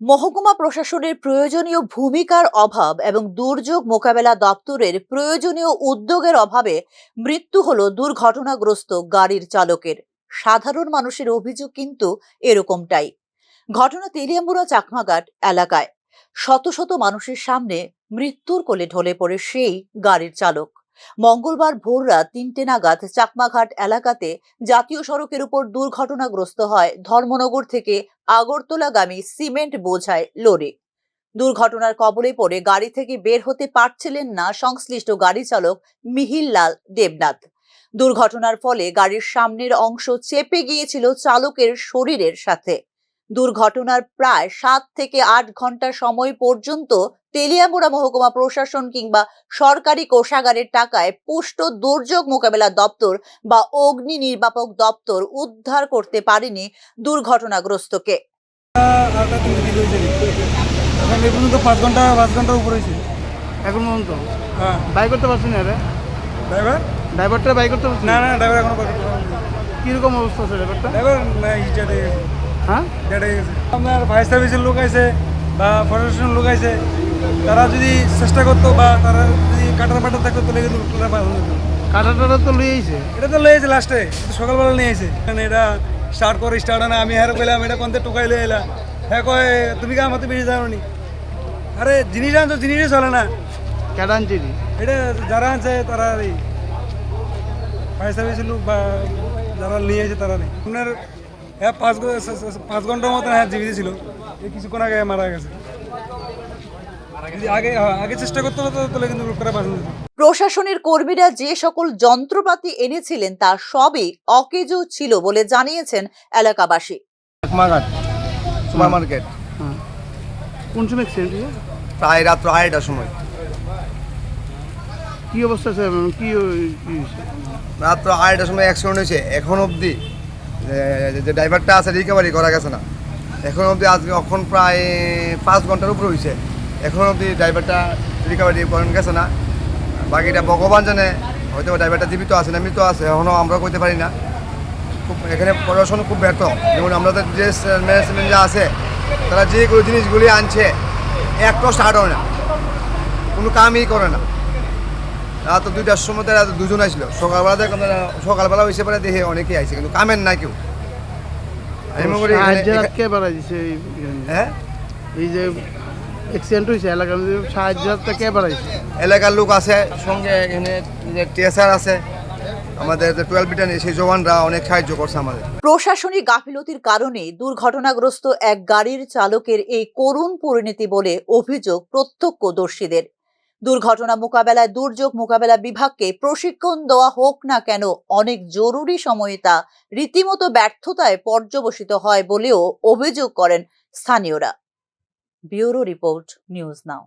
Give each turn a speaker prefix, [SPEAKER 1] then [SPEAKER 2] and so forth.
[SPEAKER 1] মহকুমা প্রশাসনের প্রয়োজনীয় ভূমিকার অভাব এবং দুর্যোগ মোকাবেলা দপ্তরের প্রয়োজনীয় উদ্যোগের অভাবে মৃত্যু হলো দুর্ঘটনাগ্রস্ত গাড়ির চালকের। সাধারণ মানুষের অভিযোগ কিন্তু এরকমটাই। ঘটনা তেলিয়ামুড়া চাকমাঘাট এলাকায়। শত শত মানুষের সামনে মৃত্যুর কোলে ঢলে পড়ে সেই গাড়ির চালক। মঙ্গলবার ভোর রাত তিনটে নাগাদ চাকমাঘাট এলাকাতে জাতীয় সড়কের উপর দুর্ঘটনাগ্রস্ত হয় ধর্মনগর থেকে আগরতলাগামী সিমেন্ট বোঝায় লরি। দুর্ঘটনার কবলে পড়ে গাড়ি থেকে বের হতে পারছিলেন না সংশ্লিষ্ট গাড়ি চালক মিহির লাল দেবনাথ। দুর্ঘটনার ফলে গাড়ির সামনের অংশ চেপে গিয়েছিল চালকের শরীরের সাথে। দুর্ঘটনার প্রায় সাত থেকে আট ঘণ্টা সময় পর্যন্ত তেলিয়ামুড়া মহকুমা প্রশাসন কিংবা সরকারি কোষাগারের টাকায় পুষ্ট দুর্যোগ মোকাবেলা দপ্তর বা অগ্নি নির্বাপক দপ্তর উদ্ধার করতে পারেনি দুর্ঘটনাগ্রস্তকে।
[SPEAKER 2] পাঁচ ঘণ্টা পাঁচ ঘণ্টার উপর
[SPEAKER 3] এখন পর্যন্ত?
[SPEAKER 2] হ্যাঁ।
[SPEAKER 3] বাই করতে পারছি না
[SPEAKER 2] ড্রাইভার?
[SPEAKER 3] ড্রাইভারটা বাই করতে পারছি
[SPEAKER 2] না?
[SPEAKER 3] না
[SPEAKER 2] ড্রাইভার এখনও
[SPEAKER 3] কীরকম অবস্থা আছে ড্রাইভারটা?
[SPEAKER 2] ড্রাইভার না গেছে
[SPEAKER 3] হ্যাঁ?
[SPEAKER 2] আপনার ফায়ার সার্ভিসের লোক আছে বা প্রশাসনের লোক আছে তারা যদি চেষ্টা করতো বা তারা যদি কাটার পাটা থাকতো তাহলে কিন্তু তারা ভালো হতো।
[SPEAKER 3] কাটা টাটা তো লই আইছে?
[SPEAKER 2] এটা তো লয়েছে লাস্টে সকালবেলা নিয়ে এসে মানে এটা স্টার্ট করে স্টার্ট না আমি হ্যাঁ কইলাম এটা কোনতে টুকাই লয়ে এলা হ্যাঁ কয় তুমি কা আমাতে বেশি জানো নি? আরে জিনিস আনছো জিনিসই চলে না।
[SPEAKER 3] কেডা আনছিলি
[SPEAKER 2] এটা যারা আছে তারা ফায়ার সার্ভিসের লোক বা যারা নিয়ে আছে তারা নেই আপনার হ্যাঁ পাঁচ পাঁচ ঘণ্টার মতন হ্যাঁ জীবিত ছিল। এই কিছুক্ষণ আগে মারা গেছে। যদি আগে হ্যাঁ, আগে চেষ্টা করতে হতো তাহলে কিন্তু লোকটা বাঁচা
[SPEAKER 1] প্রশাসনের কর্মীরা যে সকল যন্ত্রপাতি এনেছিলেন তা সবই অকেজো ছিল বলে জানিয়েছেন এলাকাবাসী।
[SPEAKER 4] Chakmaghat super market.
[SPEAKER 3] কোন সময় অ্যাক্সিডেন্ট
[SPEAKER 4] প্রায় রাত্র আড়াইটার সময়।
[SPEAKER 3] কী অবস্থা স্যার কি ওই- কি?
[SPEAKER 4] রাত্র আড়াইটার সময় অ্যাক্সিডেন্ট হয়েছে এখন অবধি। যে- ড্রাইভারটা আছে রিকভারি করা গেছে না। এখন অবধি আজকে এখন প্রায় পাঁচ ঘণ্টার উপরে হয়েছে এখন অবধি ড্রাইভারটা রিকভারি করেন গেছে না। বাকিটা ভগবান জানে, হয়তো ড্রাইভারটা জীবিত আছে না, মৃত আছে এখনও আমরা করতে পারি না। খুব, এখানে প্রশাসন খুব ব্যর্থ। যেমন আমাদের যে ম্যানেজমেন্ট যা আছে, তারা যেগুলো জিনিসগুলি আনছে একটাও স্টার্ট হয় না। কোনো কামই করে না। রাত দুইটার সময় তারা দুজন আসলো। সকালবেলা দেখ সকালবেলা হয়েছে পরে দেখে অনেকেই আইছে কিন্তু কামের না কেউ। আমি মনে করি
[SPEAKER 3] কে বাড়াই দিছে
[SPEAKER 4] হ্যাঁ?
[SPEAKER 3] এই যে অ্যাক্সিডেন্ট হয়েছে এলাকার মধ্যে সাহায্য হাতটা কে বাড়াইছে?
[SPEAKER 4] এলাকার লোক আছে সঙ্গে এখানে যে টিএসআর আছে। আমাদের যে টুয়েলভ বিটানি সেই জওয়ানরা অনেক সাহায্য করছে আমাদের।
[SPEAKER 1] প্রশাসনিক গাফিলতির কারণে দুর্ঘটনাগ্রস্ত এক গাড়ির চালকের এই করুণ পরিণতি বলে অভিযোগ প্রত্যক্ষদর্শীদের। দুর্ঘটনা মোকাবেলায় দুর্যোগ মোকাবেলা বিভাগকে প্রশিক্ষণ দেওয়া হোক না কেন, অনেক জরুরি সময়ে তা রীতিমতো ব্যর্থতায় পর্যবসিত হয় বলেও অভিযোগ করেন স্থানীয়রা। Bureau report, news now.